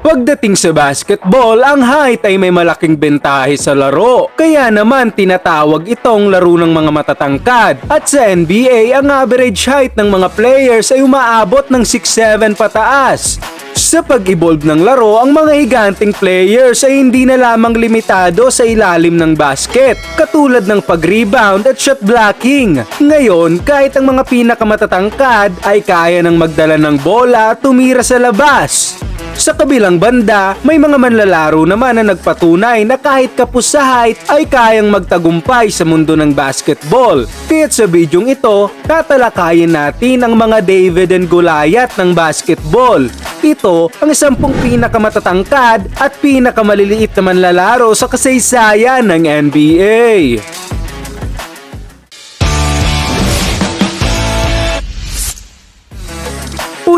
Pagdating sa basketball, ang height ay may malaking bentahe sa laro. Kaya naman tinatawag itong laro ng mga matatangkad. At sa NBA, ang average height ng mga players ay umaabot ng 6'7 pataas. Sa pag-evolve ng laro, ang mga higanting players ay hindi na lamang limitado sa ilalim ng basket, katulad ng pag-rebound at shot blocking. Ngayon, kahit ang mga pinakamatatangkad ay kaya ng magdala ng bola at tumira sa labas. Sa kabilang banda, may mga manlalaro naman na nagpatunay na kahit kapos sa height ay kayang magtagumpay sa mundo ng basketball. Kaya't sa bidyong ito, tatalakayin natin ang mga David and Goliath ng basketball. Ito ang isampung pinakamatatangkad at pinakamaliliit na manlalaro sa kasaysayan ng NBA.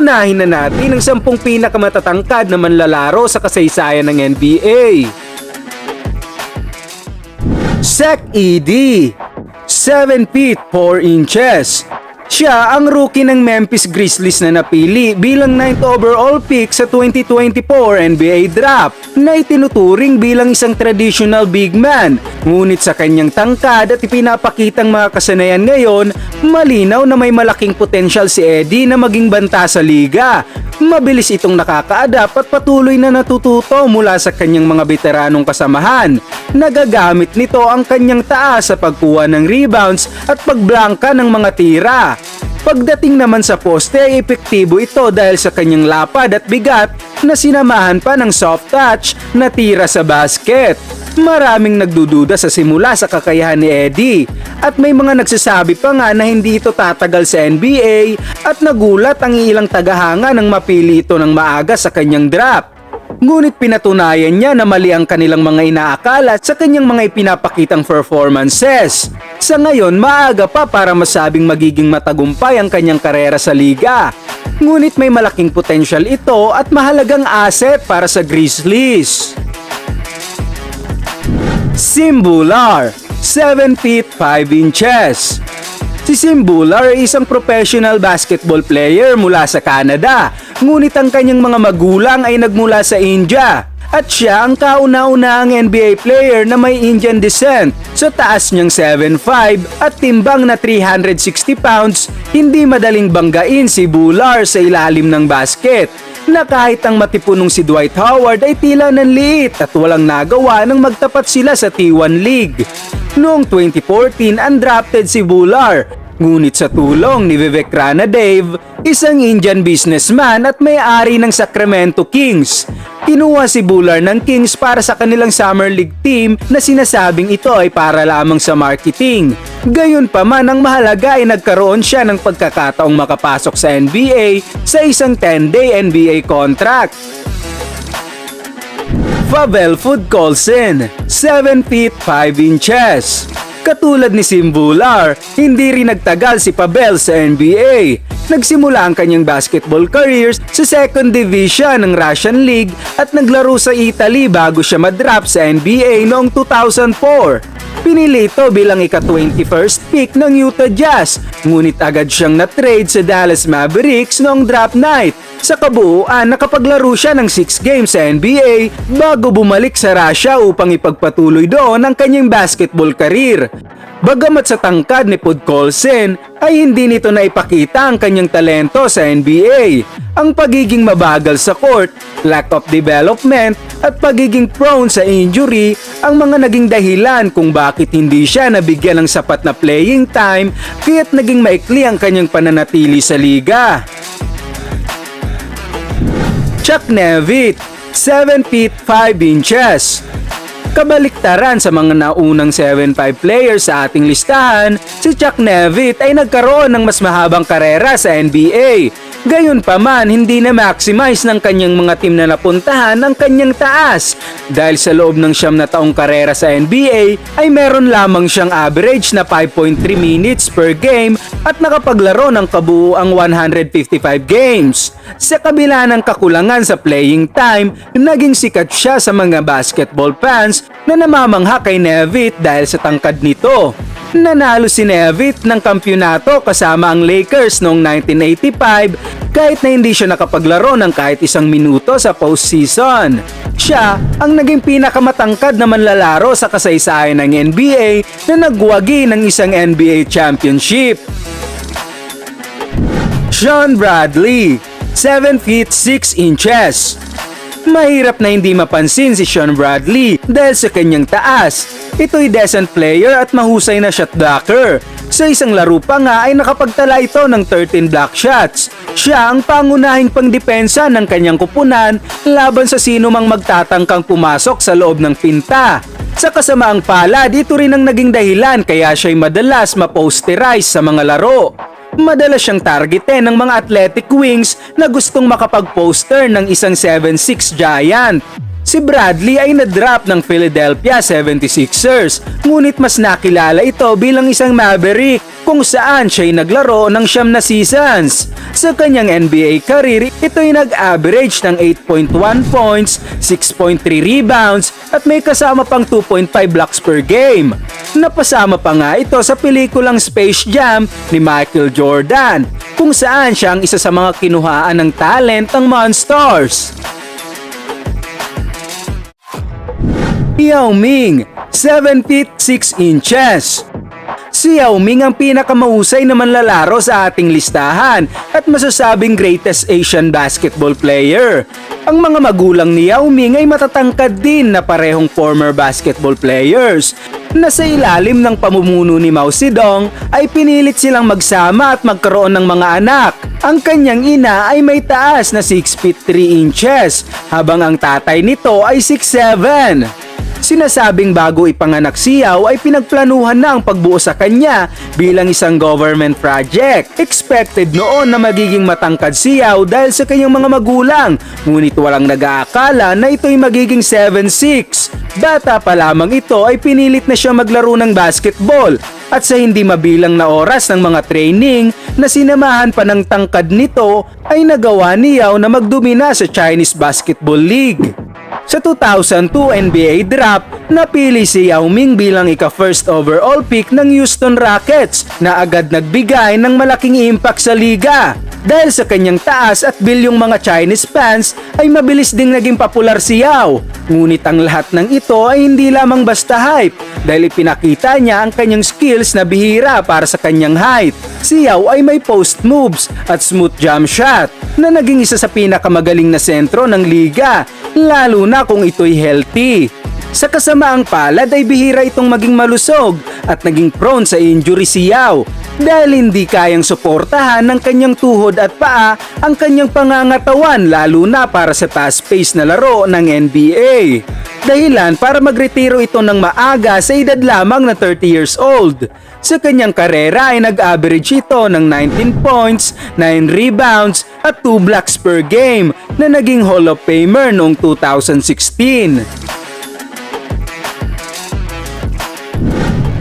Unahin na natin ang sampung pinakamatatangkad na manlalaro sa kasaysayan ng NBA. Zach Edey 7 feet 4 inches siya ang rookie ng Memphis Grizzlies na napili bilang 9th overall pick sa 2024 NBA Draft na itinuturing bilang isang traditional big man. Ngunit sa kanyang tangkad at ipinapakitang mga kasanayan ngayon, malinaw na may malaking potensyal si Eddie na maging banta sa liga. Mabilis itong nakaka-adapt at patuloy na natututo mula sa kanyang mga veteranong kasamahan. Nagagamit nito ang kanyang taas sa pagkuha ng rebounds at pagblangka ng mga tira. Pagdating naman sa poste ay epektibo ito dahil sa kanyang lapad at bigat na sinamahan pa ng soft touch na tira sa basket. Maraming nagdududa sa simula sa kakayahan ni Eddie at may mga nagsasabi pa nga na hindi ito tatagal sa NBA at nagulat ang ilang tagahanga nang mapili ito ng maaga sa kanyang draft. Ngunit pinatunayan niya na mali ang kanilang mga inaakala sa kanyang mga ipinapakitang performances. Sa ngayon, maaga pa para masabing magiging matagumpay ang kanyang karera sa liga. Ngunit may malaking potensyal ito at mahalagang asset para sa Grizzlies. Simbular 7 feet 5 inches Si Simbular ay isang professional basketball player mula sa Canada, ngunit ang kanyang mga magulang ay nagmula sa India. At siya ang kauna-unahang NBA player na may Indian descent. Sa taas niyang 7'5 at timbang na 360 pounds, hindi madaling banggain si Bular sa ilalim ng basket na kahit ang matipunong si Dwight Howard ay tila nanliit at walang nagawa nang magtapat sila sa T1 League. Noong 2014, undrafted si Bular, ngunit sa tulong ni Vivek Rana Dave, isang Indian businessman at may-ari ng Sacramento Kings. Kinuha si Bular ng Kings para sa kanilang Summer League team na sinasabing ito ay para lamang sa marketing. Gayon pa man ang mahalaga ay nagkaroon siya ng pagkakataong makapasok sa NBA sa isang 10-day NBA contract. Pavel Foodcolson, 7 feet 5 inches. Katulad ni Simbular, hindi rin nagtagal si Pavel sa NBA. Nagsimula ang kanyang basketball careers sa second division ng Russian League at naglaro sa Italy bago siya madraft sa NBA noong 2004. Pinili ito bilang ika-21st pick ng Utah Jazz, ngunit agad siyang na-trade sa Dallas Mavericks noong draft night. Sa kabuuan, nakapaglaro siya ng 6 games sa NBA bago bumalik sa Russia upang ipagpatuloy doon ang kanyang basketball career. Bagamat sa tangkad ni Podkolsen ay hindi nito naipakita ang kanyang talento sa NBA. Ang pagiging mabagal sa court, lack of development at pagiging prone sa injury ang mga naging dahilan kung bakit hindi siya nabigyan ng sapat na playing time kaya't naging maikli ang kanyang pananatili sa liga. Chuck Nevitt, 7 feet 5 inches. Kabaliktaran sa mga naunang 7'5 players sa ating listahan, si Chuck Nevitt ay nagkaroon ng mas mahabang karera sa NBA. Gayon pa man, hindi na maximize ng kanyang mga team na napuntahan ang kanyang taas. Dahil sa loob ng siyam na taong karera sa NBA, ay meron lamang siyang average na 5.3 minutes per game at nakapaglaro ng kabuuang 155 games. Sa kabila ng kakulangan sa playing time, naging sikat siya sa mga basketball fans na namamangha kay Nevitt dahil sa tangkad nito. Nanalo si Nevitt ng kampyonato kasama ang Lakers noong 1985 kahit na hindi siya nakapaglaro ng kahit isang minuto sa postseason. Siya ang naging pinakamatangkad na manlalaro sa kasaysayan ng NBA na nagwagi ng isang NBA championship. Sean Bradley, 7 feet 6 inches. Mahirap na hindi mapansin si Sean Bradley dahil sa kanyang taas. Ito'y decent player at mahusay na shot blocker. Sa isang laro pa nga ay nakapagtala ito ng 13 block shots. Siya ang pangunahing pangdepensa ng kanyang kupunan laban sa sino mang magtatangkang pumasok sa loob ng pinta. Sa kasamaang palad, ito rin ang naging dahilan kaya siya'y madalas maposterize sa mga laro. Madalas siyang targetin ng mga athletic wings na gustong makapag-poster ng isang 7'6 giant. Si Bradley ay na-drop ng Philadelphia 76ers, ngunit mas nakilala ito bilang isang maverick kung saan siya'y naglaro ng siyam na seasons. Sa kanyang NBA career, ito'y nag-average ng 8.1 points, 6.3 rebounds at may kasama pang 2.5 blocks per game. Napasama pa nga ito sa pelikulang Space Jam ni Michael Jordan, kung saan siya ang isa sa mga kinuhaan ng talent ng Monsters. Yao Ming, 7 feet 6 inches. Si Yao Ming ang pinakamahusay na manlalaro sa ating listahan at masasabing greatest Asian basketball player. Ang mga magulang ni Yao Ming ay matatangkad din na parehong former basketball players na sa ilalim ng pamumuno ni Mao Zedong ay pinilit silang magsama at magkaroon ng mga anak. Ang kanyang ina ay may taas na 6 feet 3 inches habang ang tatay nito ay 6'7". Sinasabing bago ipanganak si Yao ay pinagplanuhan na ang pagbuo sa kanya bilang isang government project. Expected noon na magiging matangkad si Yao dahil sa kanyang mga magulang, ngunit walang nag-aakala na ito'y magiging 7'6". Bata pa lamang ito ay pinilit na siya maglaro ng basketball at sa hindi mabilang na oras ng mga training na sinamahan pa ng tangkad nito ay nagawa ni Yao na magdumina sa Chinese Basketball League. Sa 2002 NBA draft, napili si Yao Ming bilang ika-first overall pick ng Houston Rockets na agad nagbigay ng malaking impact sa liga. Dahil sa kanyang taas at bilyong mga Chinese fans ay mabilis ding naging popular si Yao. Ngunit ang lahat ng ito ay hindi lamang basta hype dahil ipinakita niya ang kanyang skills na bihira para sa kanyang height. Si Yao ay may post moves at smooth jump shot na naging isa sa pinakamagaling na sentro ng liga lalo na kung ito'y healthy. Sa kasamaang palad ay bihira itong maging malusog at naging prone sa injury si Yao dahil hindi kayang suportahan ng kanyang tuhod at paa ang kanyang pangangatawan lalo na para sa fast-paced na laro ng NBA. Dahilan para magretiro ito ng maaga sa edad lamang na 30 years old. Sa kanyang karera ay nag-average ito ng 19 points, 9 rebounds at 2 blocks per game na naging Hall of Famer noong 2016.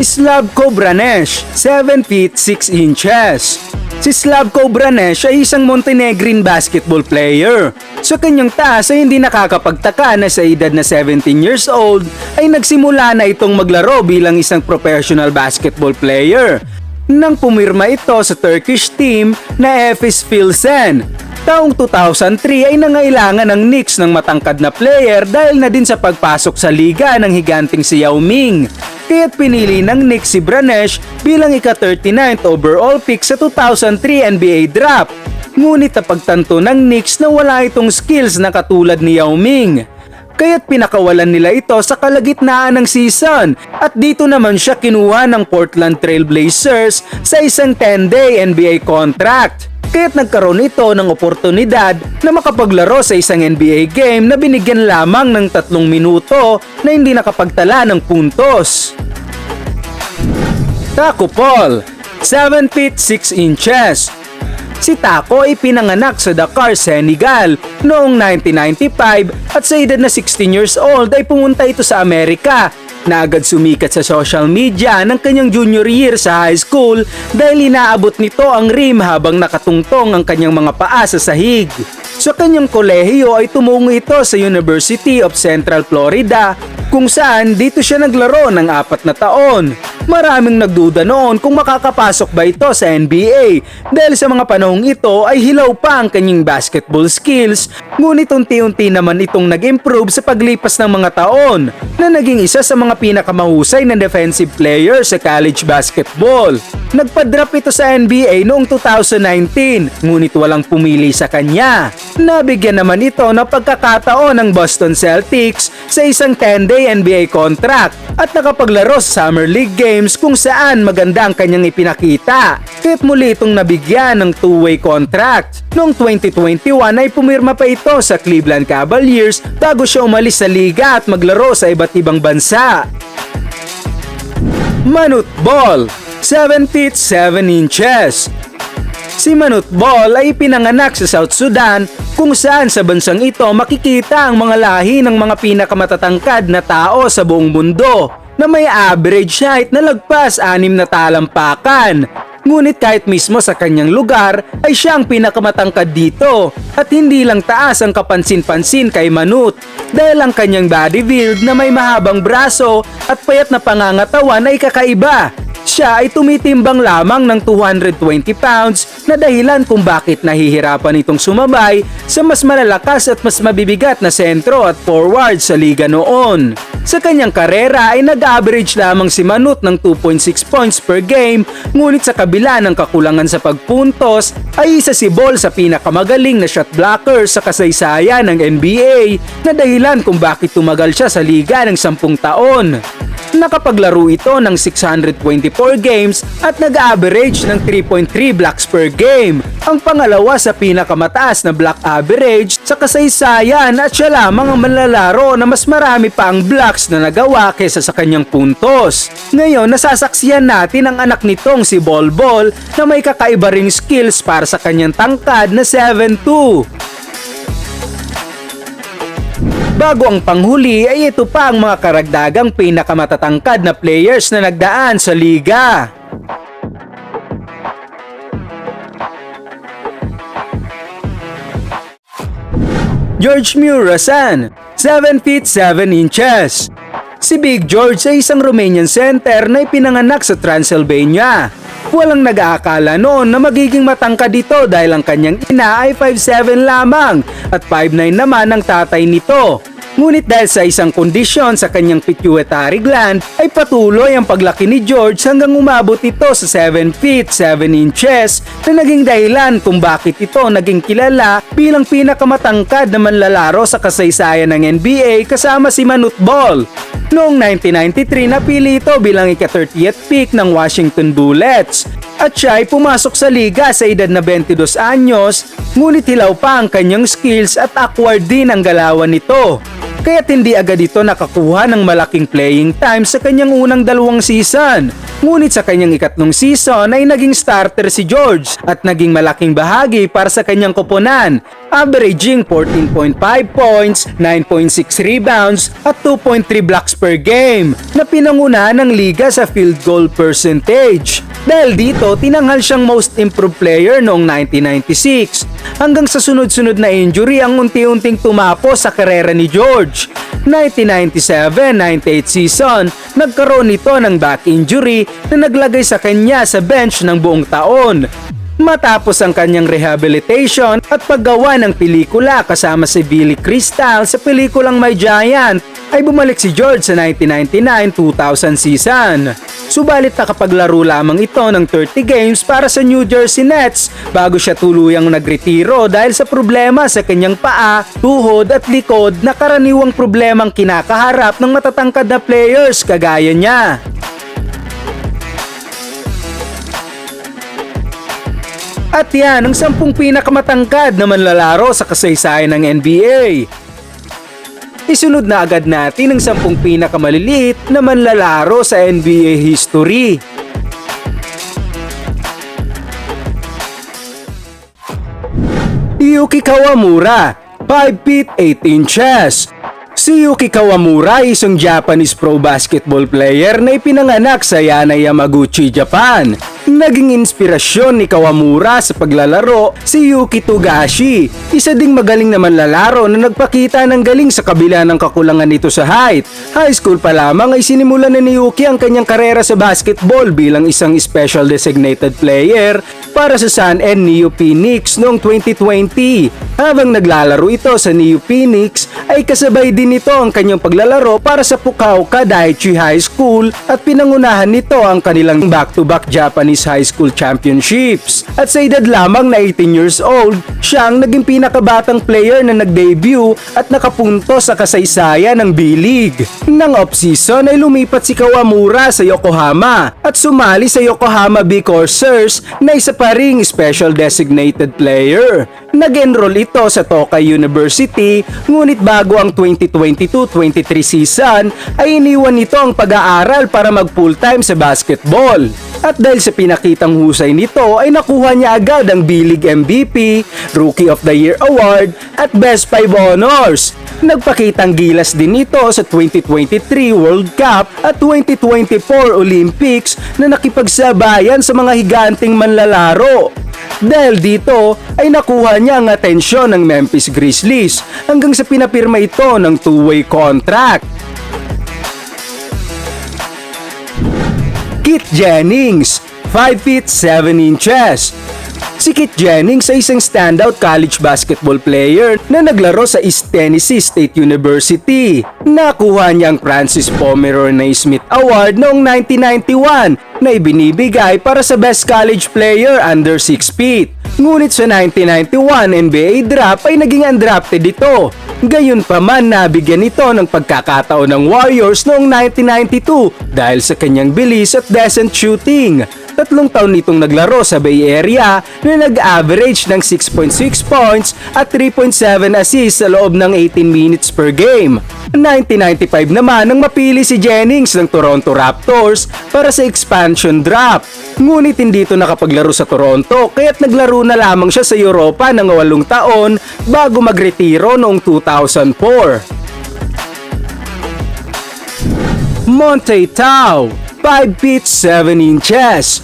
Slavko Branesh, 7 feet 6 inches. Si Slavko Branesh ay isang Montenegrin basketball player. Sa kanyang taas ay hindi nakakapagtaka na sa edad na 17 years old ay nagsimula na itong maglaro bilang isang professional basketball player. Nang pumirma ito sa Turkish team na Efes Pilsen Taong 2003 ay nangailangan ng Knicks ng matangkad na player dahil na din sa pagpasok sa liga ng higanting si Yao Ming. Kaya't pinili ng Knicks si Branesh bilang ika-39th overall pick sa 2003 NBA draft. Ngunit napagtanto ng Knicks na wala itong skills na katulad ni Yao Ming kaya't pinakawalan nila ito sa kalagitnaan ng season at dito naman siya kinuha ng Portland Trail Blazers sa isang 10-day NBA contract. Kaya't nagkaroon ito ng oportunidad na makapaglaro sa isang NBA game na binigyan lamang ng tatlong minuto na hindi nakapagtala ng puntos. Taco Paul, 7 feet 6 inches, Si Taco ay pinanganak sa Dakar, Senegal noong 1995 at sa edad na 16 years old ay pumunta ito sa Amerika na agad sumikat sa social media ng kanyang junior year sa high school dahil inaabot nito ang rim habang nakatungtong ang kanyang mga paa sa sahig. Sa kanyang kolehiyo ay tumungo ito sa University of Central Florida kung saan dito siya naglaro ng apat na taon. Maraming nagduda noon kung makakapasok ba ito sa NBA dahil sa mga panahong ito ay hilaw pa ang kanyang basketball skills ngunit unti-unti naman itong nag-improve sa paglipas ng mga taon na naging isa sa mga pinakamahusay na defensive player sa college basketball. Nagpa-drop ito sa NBA noong 2019 ngunit walang pumili sa kanya. Nabigyan naman ito ng pagkakataon ng Boston Celtics sa isang 10-day NBA contract at nakapaglaro sa Summer League Games kung saan maganda ang kanyang ipinakita. Kaya't muli itong nabigyan ng two-way contract. Noong 2021 ay pumirma pa ito sa Cleveland Cavaliers bago siya umalis sa liga at maglaro sa iba't ibang bansa. Manut Ball 7 feet 7 inches Si Manut Ball ay pinanganak sa South Sudan kung saan sa bansang ito makikita ang mga lahi ng mga pinakamatatangkad na tao sa buong mundo na may average height na lagpas anim na talampakan. Ngunit kahit mismo sa kanyang lugar ay siya ang pinakamatangkad dito at hindi lang taas ang kapansin-pansin kay Manut dahil ang kanyang body build na may mahabang braso at payat na pangangatawan ay kakaiba siya ay tumitimbang lamang ng 220 pounds na dahilan kung bakit nahihirapan itong sumabay sa mas malalakas at mas mabibigat na sentro at forward sa liga noon. Sa kanyang karera ay nag-average lamang si Manut ng 2.6 points per game ngunit sa kabila ng kakulangan sa pagpuntos ay isa si Ball sa pinakamagaling na shot blocker sa kasaysayan ng NBA na dahilan kung bakit tumagal siya sa liga ng 10 taon. Nakapaglaro ito ng 624 games at nag-average ng 3.3 blocks per game. Ang pangalawa sa pinakamataas na block average sa kasaysayan at siya lamang ang manlalaro na mas marami pa ang blocks na nagawa kaysa sa kanyang puntos. Ngayon, nasasaksiyan natin ang anak nitong si Bol Bol na may kakaiba ring skills para sa kanyang tangkad na 7'2". Bago ang panghuli ay ito pa ang mga karagdagang pinakamatatangkad na players na nagdaan sa liga. George Murasan, 7 feet 7 inches. Si Big George ay isang Romanian center na ipinanganak sa Transylvania. Walang nag-aakala noon na magiging matangkad dito dahil ang kanyang ina ay 5'7 lamang at 5'9 naman ang tatay nito. Ngunit dahil sa isang kondisyon sa kanyang pituitary gland ay patuloy ang paglaki ni George hanggang umabot ito sa 7 feet 7 inches na naging dahilan kung bakit ito naging kilala bilang pinakamatangkad na manlalaro sa kasaysayan ng NBA kasama si Manut Ball. Noong 1993 napili ito bilang ika-30th pick ng Washington Bullets at siya ay pumasok sa liga sa edad na 22 anyos ngunit hilaw pa ang kanyang skills at awkward din ang galawan nito. Kaya't hindi agad ito nakakuha ng malaking playing time sa kanyang unang dalawang season. Ngunit sa kanyang ikatlong season ay naging starter si George at naging malaking bahagi para sa kanyang koponan, averaging 14.5 points, 9.6 rebounds at 2.3 blocks per game na pinangunahan ng liga sa field goal percentage. Dahil dito, tinanghal siyang most improved player noong 1996 hanggang sa sunod-sunod na injury ang unti-unting tumapo sa karera ni George. 1997-98 season, nagkaroon nito ng back injury na naglagay sa kanya sa bench ng buong taon. Matapos ang kanyang rehabilitation at paggawa ng pelikula kasama si Billy Crystal sa pelikulang My Giant, ay bumalik si George sa 1999-2000 season. Subalit nakapaglaro lamang ito ng 30 games para sa New Jersey Nets bago siya tuluyang nagretiro dahil sa problema sa kanyang paa, tuhod at likod na karaniwang problemang kinakaharap ng matatangkad na players kagaya niya. At yan ang sampung pinakamatangkad na manlalaro sa kasaysayan ng NBA. Isunod na agad natin ang sampung pinakamaliliit na manlalaro sa NBA history. Yuki Kawamura, 5 feet 8 inches. Si Yuki Kawamura ay isang Japanese pro basketball player na ipinanganak sa Yana Yamaguchi, Japan. Naging inspirasyon ni Kawamura sa paglalaro si Yuki Togashi, isa ding magaling na manlalaro na nagpakita ng galing sa kabila ng kakulangan nito sa height. High school pa lamang ay sinimulan na ni Yuki ang kanyang karera sa basketball bilang isang special designated player para sa Sun and Neo Phoenix noong 2020. Habang naglalaro ito sa Neo Phoenix ay kasabay din nito ang kanyang paglalaro para sa Pukauka Daiichi High School at pinangunahan nito ang kanilang back-to-back Japanese High School Championships. At sa edad lamang na 18 years old, siya ang naging pinakabatang player na nag-debut at nakapunto sa kasaysayan ng B-League. Nang off-season ay lumipat si Kawamura sa Yokohama at sumali sa Yokohama B Corsairs na isa pa ring special designated player. Nag-enroll ito sa Tokai University ngunit bago ang 2022-23 season ay iniwan nito ang pag-aaral para mag full-time sa basketball. At dahil sa pinakitang husay nito ay nakuha niya agad ang B-League MVP, Rookie of the Year Award at Best 5 Honors. Nagpakitang gilas din ito sa 2023 World Cup at 2024 Olympics na nakipagsabayan sa mga higanting manlalaro. Dahil dito ay nakuha niya ang atensyon ng Memphis Grizzlies hanggang sa pinapirma ito ng two-way contract. Kit Jennings, 5 feet 7 inches. Si Kit Jennings ay isang standout college basketball player na naglaro sa East Tennessee State University. Nakuha niya ang Francis Pomeroy Naismith Award noong 1991 na ibinibigay para sa Best College Player under 6 feet. Ngunit sa 1991 NBA draft ay naging undrafted ito. Gayon pa man nabigyan ito ng pagkakataon ng Warriors noong 1992 dahil sa kanyang bilis at decent shooting. Tatlong taon nitong naglaro sa Bay Area na nag-average ng 6.6 points at 3.7 assists sa loob ng 18 minutes per game. 1995 naman nang mapili si Jennings ng Toronto Raptors para sa expansion draft. Ngunit hindi ito nakapaglaro sa Toronto kaya't naglaro na lamang siya sa Europa ng walong taon bago magretiro noong 2004. Monte Tao, 5 feet 7 inches.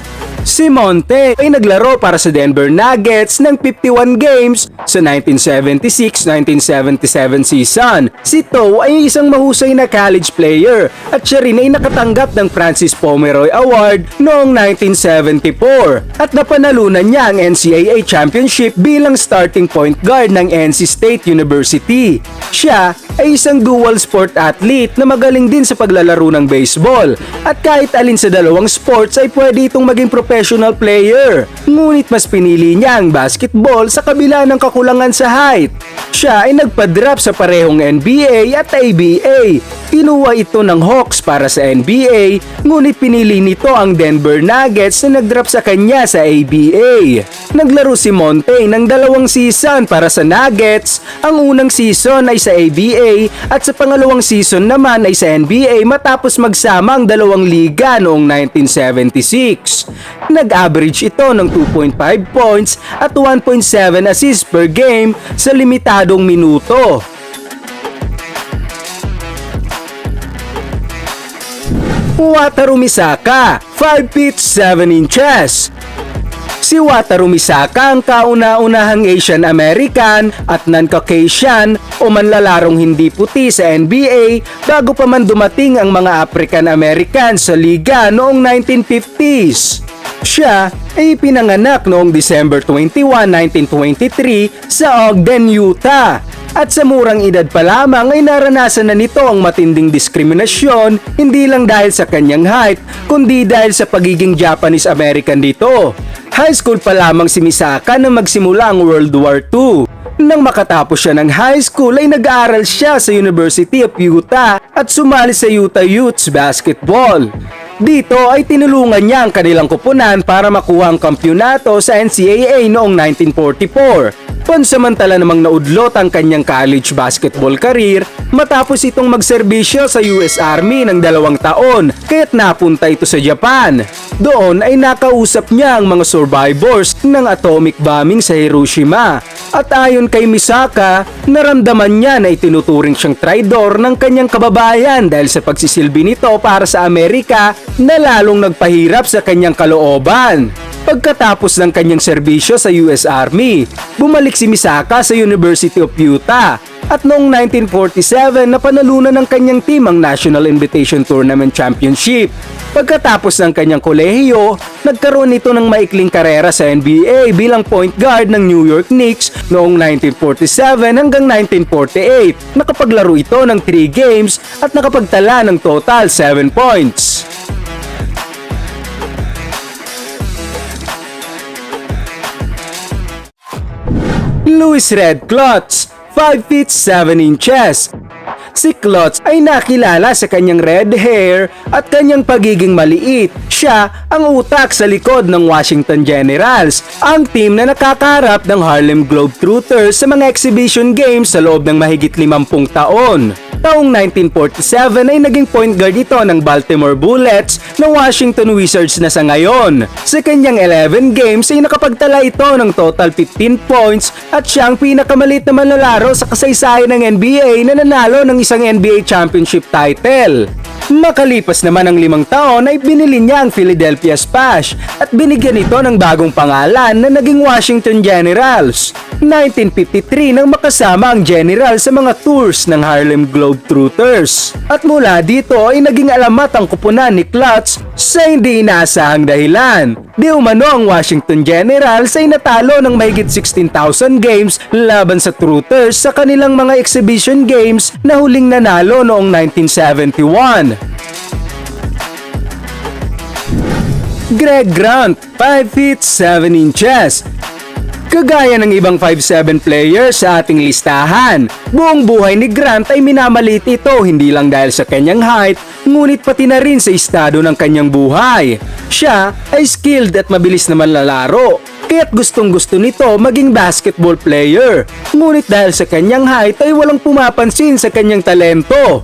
Si Monte ay naglaro para sa Denver Nuggets ng 51 games sa 1976-1977 season. Si Toe ay isang mahusay na college player at siya rin ay nakatanggap ng Francis Pomeroy Award noong 1974 at napanalunan niya ang NCAA Championship bilang starting point guard ng NC State University. Siya ay isang dual sport athlete na magaling din sa paglalaro ng baseball at kahit alin sa dalawang sports ay pwede itong maging professional player. Ngunit mas pinili niya ang basketball sa kabila ng kakulangan sa height. Siya ay nagpa-drop sa parehong NBA at ABA. Kinuha ito ng Hawks para sa NBA, ngunit pinili nito ang Denver Nuggets na nag-drop sa kanya sa ABA. Naglaro si Monte ng dalawang season para sa Nuggets, ang unang season ay sa ABA at sa pangalawang season naman ay sa NBA matapos magsama ang dalawang liga noong 1976. Nag-average ito ng 2.5 points at 1.7 assists per game sa limitadong minuto. Wataru Misaka, 5 feet 7 inches. Si Wataru Misaka ang kauna-unahang Asian American at non-Caucasian o manlalarong hindi puti sa NBA bago pa man dumating ang mga African American sa liga noong 1950s. Siya ay pinanganak noong December 21, 1923 sa Ogden, Utah. At sa murang edad pa lamang ay naranasan na nito ang matinding diskriminasyon hindi lang dahil sa kanyang height kundi dahil sa pagiging Japanese American dito. High school pa lamang si Misaka nang magsimula ang World War II. Nang makatapos siya ng high school ay nag-aaral siya sa University of Utah at sumali sa Utah Utes Basketball. Dito ay tinulungan niya ang kanilang kupunan para makuha ang kampyonato sa NCAA noong 1944. Pansamantala namang naudlot ang kanyang college basketball career matapos itong magserbisyo sa US Army ng dalawang taon kaya't napunta ito sa Japan. Doon ay nakausap niya ang mga survivors ng atomic bombing sa Hiroshima At ayon kay Misaka, naramdaman niya na itinuturing siyang traidor ng kanyang kababayan dahil sa pagsisilbi nito para sa Amerika na lalong nagpahirap sa kanyang kalooban. Pagkatapos ng kanyang serbisyo sa US Army, bumalik si Misaka sa University of Utah at noong 1947 napanalunan ng kanyang team ang National Invitation Tournament Championship. Pagkatapos ng kanyang kolehiyo, nagkaroon ito ng maikling karera sa NBA bilang point guard ng New York Knicks noong 1947 hanggang 1948. Nakapaglaro ito ng 3 games at nakapagtala ng total 7 points. Louis Red Klotz, 5 feet 7 inches. Si Klotz ay nakilala sa kanyang red hair at kanyang pagiging maliit. Siya ang utak sa likod ng Washington Generals, ang team na nakakarap ng Harlem Globetrotters sa mga exhibition games sa loob ng mahigit 50 taon. Taong 1947 ay naging point guard ito ng Baltimore Bullets ng Washington Wizards na sa ngayon. Sa kanyang 11 games ay nakapagtala ito ng total 15 points at siya ang pinakamalit na manlalaro sa kasaysayan ng NBA na nanalo ng isang NBA championship title. Makalipas naman ng limang taon ay binili niya ang Philadelphia Spash at binigyan ito ng bagong pangalan na naging Washington Generals. 1953 nang makasama ang General sa mga tours ng Harlem Globetrotters. At mula dito ay naging alamat ang kupunan ni Klutz sa hindi inaasahang dahilan. Di umano ang Washington Generals ay natalo ng mahigit 16,000 games laban sa Truthers sa kanilang mga exhibition games na huling nanalo noong 1971. Greg Grant, 5 feet 7 inches. Kagaya ng ibang 5'7 players sa ating listahan, buong buhay ni Grant ay minamalit ito hindi lang dahil sa kanyang height, ngunit pati na rin sa estado ng kanyang buhay. Siya ay skilled at mabilis na manlalaro, kaya't gustong gusto nito maging basketball player. Ngunit dahil sa kanyang height ay walang pumapansin sa kanyang talento.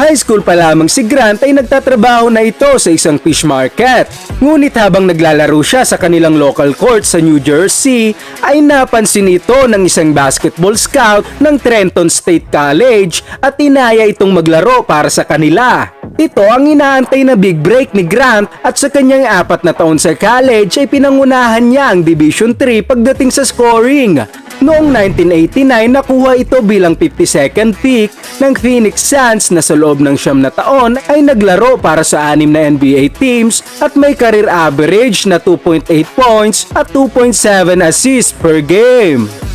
High school pa lamang si Grant ay nagtatrabaho na ito sa isang fish market. Ngunit habang naglalaro siya sa kanilang local court sa New Jersey, ay napansin ito ng isang basketball scout ng Trenton State College at inaya itong maglaro para sa kanila. Ito ang inaantay na big break ni Grant at sa kanyang apat na taon sa college ay pinangunahan niya ang Division 3 pagdating sa scoring. Noong 1989, nakuha ito bilang 52nd pick ng Phoenix Suns na sa loob ng siyam na taon ay naglaro para sa anim na NBA teams at may career average na 2.8 points at 2.7 assists per game.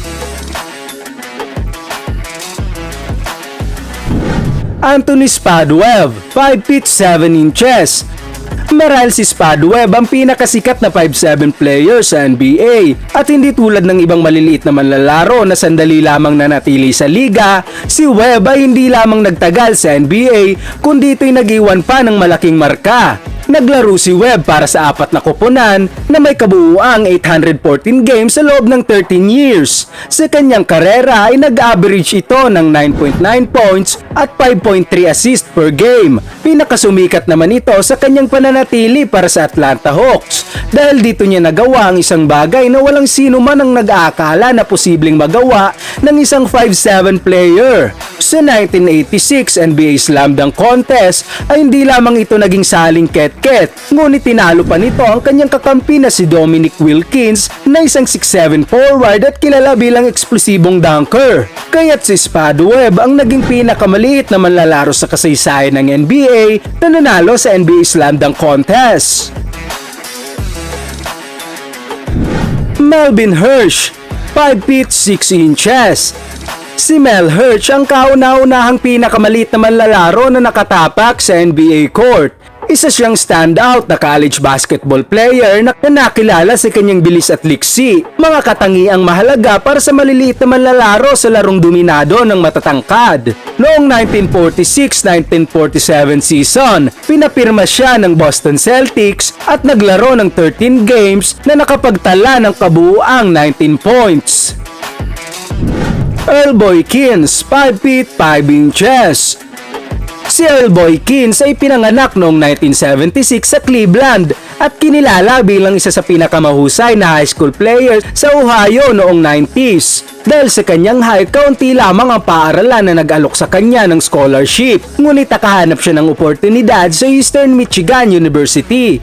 Anthony Spadweb, 5 feet 7 inches. Marahil si Spadweb ang pinakasikat na 5'7 player sa NBA at hindi tulad ng ibang maliliit na manlalaro na sandali lamang nanatili sa liga, si Webb ay hindi lamang nagtagal sa NBA kundi ito'y nag-iwan pa ng malaking marka. Naglaro si Webb para sa apat na koponan na may kabuuang 814 games sa loob ng 13 years. Sa kanyang karera ay nag-average ito ng 9.9 points at 5.3 assists per game. Pinakasumikat naman ito sa kanyang pananatili para sa Atlanta Hawks dahil dito niya nagawa ang isang bagay na walang sino man ang nag-aakala na posibleng magawa ng isang 5'7 player. Sa 1986 NBA Slam Dunk Contest ay hindi lamang ito naging saling ket-ket, ngunit tinalo pa nito ang kanyang kakampi na si Dominic Wilkins na isang 6'7 forward at kilala bilang eksplosibong dunker. Kaya't si Spadweb ang naging pinakamaliit na manlalaro sa kasaysayan ng NBA na nanalo sa NBA Slam Dunk Contest. Melvin Hirsch, 5 feet 6 inches. Si Mel Hirsch ang kauna-unahang pinakamalit na manlalaro na nakatapak sa NBA court. Isa siyang standout na college basketball player na nakilala sa kanyang bilis at liksi, mga katangiang mahalaga para sa maliliit na manlalaro sa larong dominado ng matatangkad. Noong 1946-1947 season, pinapirma siya ng Boston Celtics at naglaro ng 13 games na nakapagtala ng kabuuang 19 points. Earl Boykins, 5 feet 5 inches. Si Earl Boykins ay pinanganak noong 1976 sa Cleveland at kinilala bilang isa sa pinakamahusay na high school player sa Ohio noong 90s. Dahil sa kanyang height, kaunti lamang ang paaralan na nag-alok sa kanya ng scholarship. Ngunit nakahanap siya ng oportunidad sa Eastern Michigan University.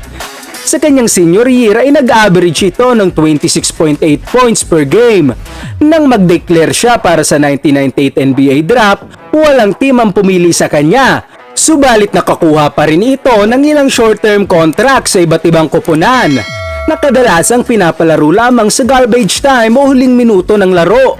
Sa kanyang senior year ay nag-average ito ng 26.8 points per game. Nang mag-declare siya para sa 1998 NBA draft, walang team ang pumili sa kanya. Subalit nakakuha pa rin ito ng ilang short-term contract sa iba't ibang kupunan na kadalasang pinapalaro lamang sa garbage time o huling minuto ng laro.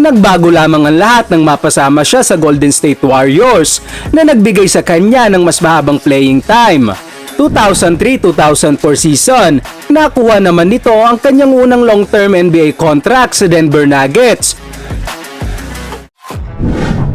Nagbago lamang ang lahat nang mapasama siya sa Golden State Warriors na nagbigay sa kanya ng mas mahabang playing time. 2003-2004 season, nakuha naman nito ang kanyang unang long-term NBA contract sa Denver Nuggets.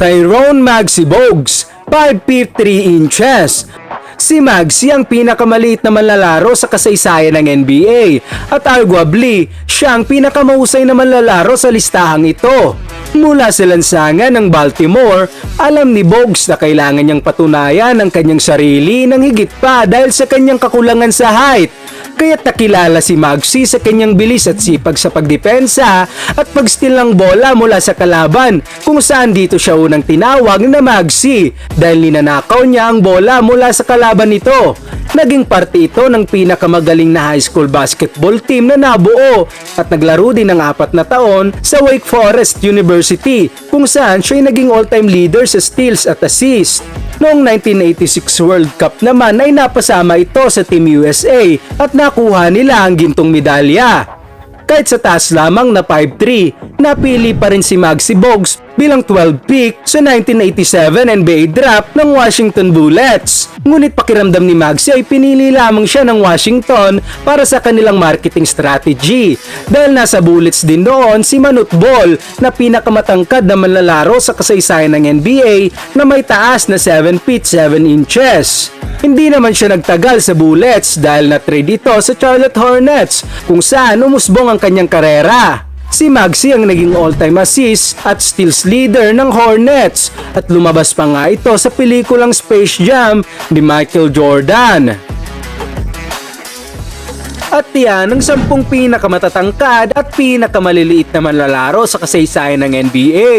Tyrone Maxi Bogues, 5 feet 3 inches. Si Maxi ang pinakamaliit na manlalaro sa kasaysayan ng NBA at arguably siya ang pinakamahusay na manlalaro sa listahang ito. Mula sa lansangan ng Baltimore, alam ni Bogues na kailangan niyang patunayan ang kanyang sarili ng higit pa dahil sa kanyang kakulangan sa height. Kaya't nakilala si Maxi sa kanyang bilis at sipag sa pagdepensa at pagsteal ng bola mula sa kalaban kung saan dito siya unang tinawag na Maxi dahil ninanakaw niya ang bola mula sa kalaban nito. Naging parte ito ng pinakamagaling na high school basketball team na nabuo at naglaro din ng apat na taon sa Wake Forest University kung saan siya naging all-time leader sa steals at assists. Noong 1986 World Cup naman ay napasama ito sa Team USA at nakuha nila ang gintong medalya. Kahit sa taas lamang na 5'3, napili pa rin si Maxi Bogues bilang 12 pick sa 1987 NBA draft ng Washington Bullets. Ngunit pakiramdam ni Maxi ay pinili lamang siya ng Washington para sa kanilang marketing strategy dahil nasa Bullets din noon si Manute Ball na pinakamatangkad na manlalaro sa kasaysayan ng NBA na may taas na 7 feet 7 inches. Hindi naman siya nagtagal sa Bullets dahil na-trade ito sa Charlotte Hornets kung saan umusbong ang kanyang karera. Si Maxi ang naging all-time assist at steals leader ng Hornets at lumabas pa nga ito sa pelikulang Space Jam ni Michael Jordan. At yan ang sampung pinakamatatangkad at pinakamaliliit na manlalaro sa kasaysayan ng NBA.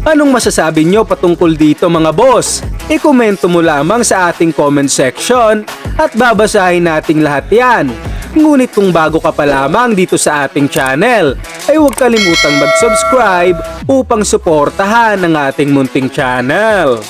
Anong masasabi nyo patungkol dito mga boss? I-komento mo lamang sa ating comment section at babasahin nating lahat yan. Ngunit kung bago ka pa lamang dito sa ating channel, ay huwag kalimutang mag-subscribe upang suportahan ang ating munting channel.